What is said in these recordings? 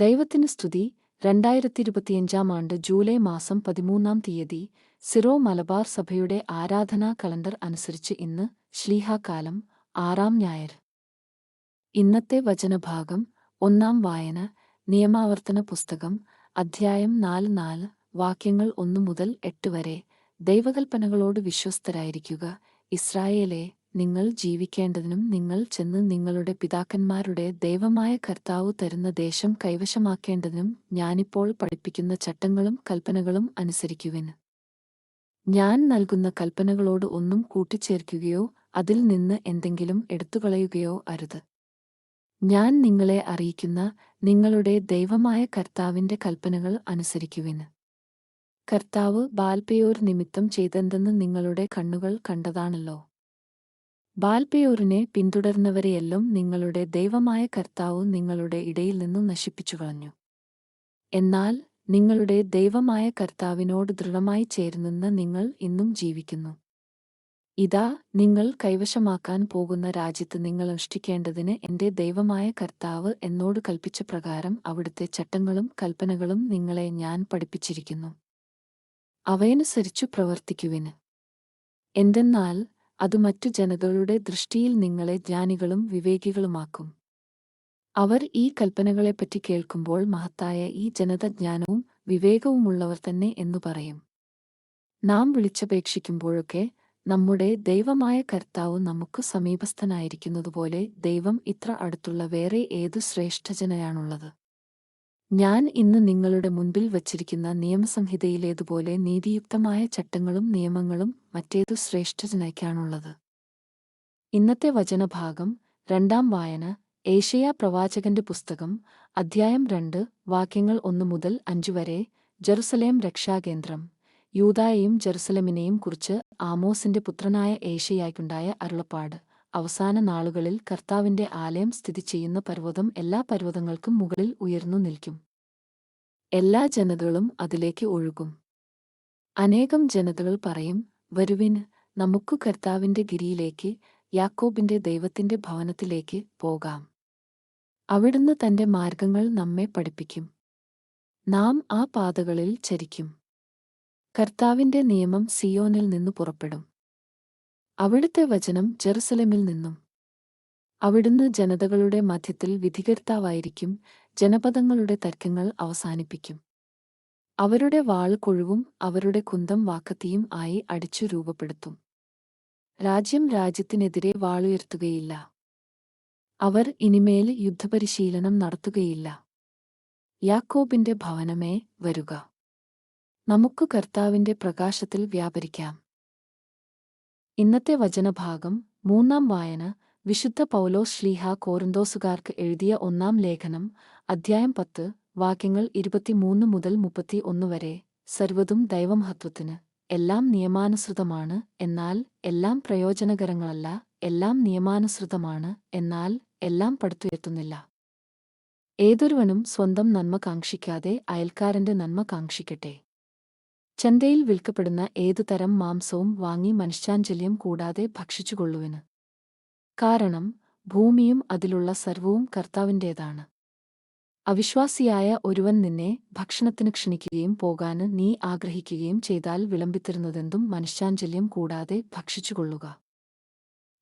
ദൈവത്തിന് സ്തുതി. രണ്ടായിരത്തി ഇരുപത്തിയഞ്ചാം ആണ്ട് ജൂലൈ മാസം പതിമൂന്നാം തീയതി സിറോ മലബാർ സഭയുടെ ആരാധനാ കലണ്ടർ അനുസരിച്ച് ഇന്ന് ശ്ലീഹാകാലം ആറാം ഞായർ. ഇന്നത്തെ വചനഭാഗം ഒന്നാം വായന നിയമാവർത്തന പുസ്തകം അധ്യായം നാല് നാല് വാക്യങ്ങൾ ഒന്നു മുതൽ എട്ട് വരെ ദൈവകൽപ്പനകളോട് വിശ്വസ്തരായിരിക്കുക. ഇസ്രായേലെ നിങ്ങൾ ജീവിക്കേണ്ടതിനും നിങ്ങൾ ചെന്ന് നിങ്ങളുടെ പിതാക്കന്മാരുടെ ദൈവമായ കർത്താവ് തരുന്ന ദേശം കൈവശമാക്കേണ്ടതിനും ഞാനിപ്പോൾ പഠിപ്പിക്കുന്ന ചട്ടങ്ങളും കൽപ്പനകളും അനുസരിക്കുവിന് ഞാൻ നൽകുന്ന കൽപ്പനകളോട് ഒന്നും കൂട്ടിച്ചേർക്കുകയോ അതിൽ നിന്ന് എന്തെങ്കിലും എടുത്തുകളയുകയോ അരുത്. ഞാൻ നിങ്ങളെ അറിയിക്കുന്ന നിങ്ങളുടെ ദൈവമായ കർത്താവിന്റെ കൽപ്പനകൾ അനുസരിക്കുവിന് കർത്താവ് ബാൽപയോർ നിമിത്തം ചെയ്തെന്തെന്ന് നിങ്ങളുടെ കണ്ണുകൾ കണ്ടതാണല്ലോ. ബാൽപെയോറിനെ പിന്തുടർന്നവരെയെല്ലാം നിങ്ങളുടെ ദൈവമായ കർത്താവ് നിങ്ങളുടെ ഇടയിൽ നിന്നും നശിപ്പിച്ചു കളഞ്ഞു. എന്നാൽ നിങ്ങളുടെ ദൈവമായ കർത്താവിനോട് ദൃഢമായി ചേരുന്നെന്ന് നിങ്ങൾ ഇന്നും ജീവിക്കുന്നു. ഇതാ നിങ്ങൾ കൈവശമാക്കാൻ പോകുന്ന രാജ്യത്ത് നിങ്ങൾ അനുഷ്ഠിക്കേണ്ടതിന് എന്റെ ദൈവമായ കർത്താവ് എന്നോട് കൽപ്പിച്ച പ്രകാരം അവിടുത്തെ ചട്ടങ്ങളും കൽപ്പനകളും നിങ്ങളെ ഞാൻ പഠിപ്പിച്ചിരിക്കുന്നു. അവയനുസരിച്ചു പ്രവർത്തിക്കുവിന് എന്തെന്നാൽ അത് മറ്റു ജനതകളുടെ ദൃഷ്ടിയിൽ നിങ്ങളെ ജ്ഞാനികളും വിവേകികളുമാക്കും. അവർ ഈ കൽപ്പനകളെപ്പറ്റി കേൾക്കുമ്പോൾ മഹത്തായ ഈ ജനത ജ്ഞാനവും വിവേകവുമുള്ളവർ തന്നെ എന്നു പറയും. നാം വിളിച്ചപേക്ഷിക്കുമ്പോഴൊക്കെ നമ്മുടെ ദൈവമായ കർത്താവ് നമുക്ക് സമീപസ്ഥനായിരിക്കുന്നതുപോലെ ദൈവം ഇത്ര അടുത്തുള്ള വേറെ ഏതു ശ്രേഷ്ഠജനയാണുള്ളത്? ഞാൻ ഇന്ന് നിങ്ങളുടെ മുൻപിൽ വച്ചിരിക്കുന്ന നിയമസംഹിതയിലേതുപോലെ നീതിയുക്തമായ ചട്ടങ്ങളും നിയമങ്ങളും മറ്റേതു ശ്രേഷ്ഠജനയ്ക്കാണുള്ളത് ഇന്നത്തെ വചനഭാഗം രണ്ടാം വായന ഏഷ്യ പ്രവാചകന്റെ പുസ്തകം അധ്യായം രണ്ട് വാക്യങ്ങൾ ഒന്നു മുതൽ അഞ്ചു വരെ ജെറുസലേം രക്ഷാകേന്ദ്രം യൂതായെയും ജെറുസലമിനെയും കുറിച്ച് ആമോസിന്റെ പുത്രനായ ഏഷ്യയായ്ക്കുണ്ടായ അരുളപ്പാട്. അവസാന നാളുകളിൽ കർത്താവിന്റെ ആലയം സ്ഥിതി ചെയ്യുന്ന പർവതം എല്ലാ പർവതങ്ങൾക്കും മുകളിൽ ഉയർന്നു നിൽക്കും. എല്ലാ ജനതകളും അതിലേക്ക് ഒഴുകും. അനേകം ജനതകൾ പറയും വരുവിന് നമുക്കു കർത്താവിന്റെ ഗിരിയിലേക്ക് യാക്കോബിന്റെ ദൈവത്തിന്റെ ഭവനത്തിലേക്ക് പോകാം. അവിടുന്ന് തന്റെ മാർഗങ്ങൾ നമ്മെ പഠിപ്പിക്കും. നാം ആ പാതകളിൽ ചരിക്കും. കർത്താവിന്റെ നിയമം സിയോനിൽ നിന്നു പുറപ്പെടും. അവിടുത്തെ വചനം ജെറുസലമിൽ നിന്നും. അവിടുന്ന് ജനതകളുടെ മധ്യത്തിൽ വിധികർത്താവായിരിക്കും ജനപദങ്ങളുടെ തർക്കങ്ങൾ അവസാനിപ്പിക്കും. അവരുടെ വാൾ കൊഴുവും അവരുടെ കുന്തം വാക്കത്തിയും ആയി അടിച്ചു രൂപപ്പെടുത്തും. രാജ്യം രാജ്യത്തിനെതിരെ വാളുയർത്തുകയില്ല. അവർ ഇനിമേൽ യുദ്ധപരിശീലനം നടത്തുകയില്ല. യാക്കോബിന്റെ ഭവനമേ വരുക. നമുക്കു കർത്താവിന്റെ പ്രകാശത്തിൽ വ്യാപരിക്കാം. ഇന്നത്തെ വചനഭാഗം മൂന്നാം വായന വിശുദ്ധ പൗലോസ് ശ്ലീഹ കോറിന്തോസുകാർക്ക് എഴുതിയ ഒന്നാം ലേഖനം അധ്യായം പത്ത് വാക്യങ്ങൾ ഇരുപത്തിമൂന്ന് മുതൽ മുപ്പത്തി ഒന്ന് വരെ. സർവതും ദൈവമഹത്വത്തിന് എല്ലാം നിയമാനുസൃതമാണ് എന്നാൽ എല്ലാം പ്രയോജനകരങ്ങളല്ല എല്ലാം നിയമാനുസൃതമാണ് എന്നാൽ എല്ലാം പടുത്തുയർത്തുന്നില്ല. ഏതൊരുവനും സ്വന്തം നന്മ കാക്ഷിക്കാതെ അയൽക്കാരന്റെ നന്മ കാക്ഷിക്കട്ടെ. ചന്തയിൽ വിൽക്കപ്പെടുന്ന ഏതു തരം മാംസവും വാങ്ങി മനുഷ്യാഞ്ജല്യം കൂടാതെ ഭക്ഷിച്ചുകൊള്ളുവിന്. കാരണം ഭൂമിയും അതിലുള്ള സർവവും കർത്താവിന്റേതാണ് അവിശ്വാസിയായ ഒരുവൻ നിന്നെ ഭക്ഷണത്തിന് ക്ഷണിക്കുകയും പോകാന് നീ ആഗ്രഹിക്കുകയും ചെയ്താൽ വിളമ്പിത്തരുന്നതെന്തും മനുഷ്യാഞ്ജല്യം കൂടാതെ ഭക്ഷിച്ചുകൊള്ളുക.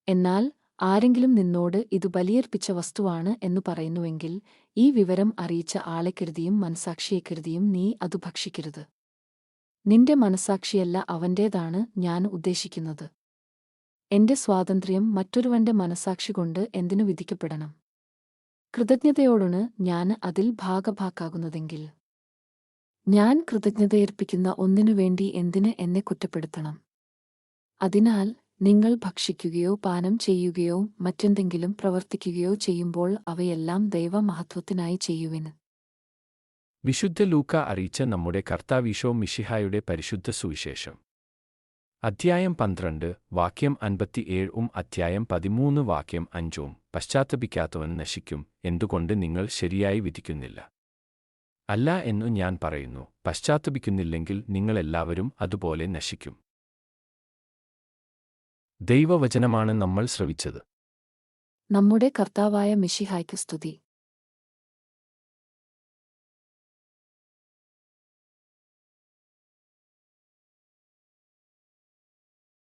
എന്നാൽ ആരെങ്കിലും നിന്നോട് ഇത് ബലിയർപ്പിച്ച വസ്തുവാണ് എന്നു പറയുന്നുവെങ്കിൽ ഈ വിവരം അറിയിച്ച ആളെ കരുതിയും നീ അതു ഭക്ഷിക്കരുത്. നിന്റെ മനസാക്ഷിയല്ല അവന്റേതാണ് ഞാൻ ഉദ്ദേശിക്കുന്നത്. എന്റെ സ്വാതന്ത്ര്യം മറ്റൊരുവന്റെ മനസാക്ഷി കൊണ്ട് എന്തിനു വിധിക്കപ്പെടണം? കൃതജ്ഞതയോടാണ് ഞാൻ അതിൽ ഭാഗഭാക്കാകുന്നതെങ്കിൽ. ഞാൻ കൃതജ്ഞതയർപ്പിക്കുന്ന ഒന്നിനുവേണ്ടി എന്തിന് എന്നെ കുറ്റപ്പെടുത്തണം? അതിനാൽ നിങ്ങൾ ഭക്ഷിക്കുകയോ പാനം ചെയ്യുകയോ മറ്റെന്തെങ്കിലും പ്രവർത്തിക്കുകയോ ചെയ്യുമ്പോൾ അവയെല്ലാം ദൈവമഹത്വത്തിനായി ചെയ്യുവിന് വിശുദ്ധ ലൂക്ക അറിയിച്ച നമ്മുടെ കർത്താവീശോ മിഷിഹായുടെ പരിശുദ്ധ സുവിശേഷം. അധ്യായം പന്ത്രണ്ട് വാക്യം അൻപത്തിയേഴും അധ്യായം പതിമൂന്ന് വാക്യം അഞ്ചും പശ്ചാത്തപിക്കാത്തവൻ നശിക്കും എന്തുകൊണ്ട് നിങ്ങൾ ശരിയായി വിധിക്കുന്നില്ല? അല്ല എന്നു ഞാൻ പറയുന്നു പശ്ചാത്തപിക്കുന്നില്ലെങ്കിൽ നിങ്ങളെല്ലാവരും അതുപോലെ നശിക്കും. ദൈവവചനമാണ് നമ്മൾ ശ്രവിച്ചത്. നമ്മുടെ കർത്താവായ മിഷിഹായ്ക്ക് സ്തുതി.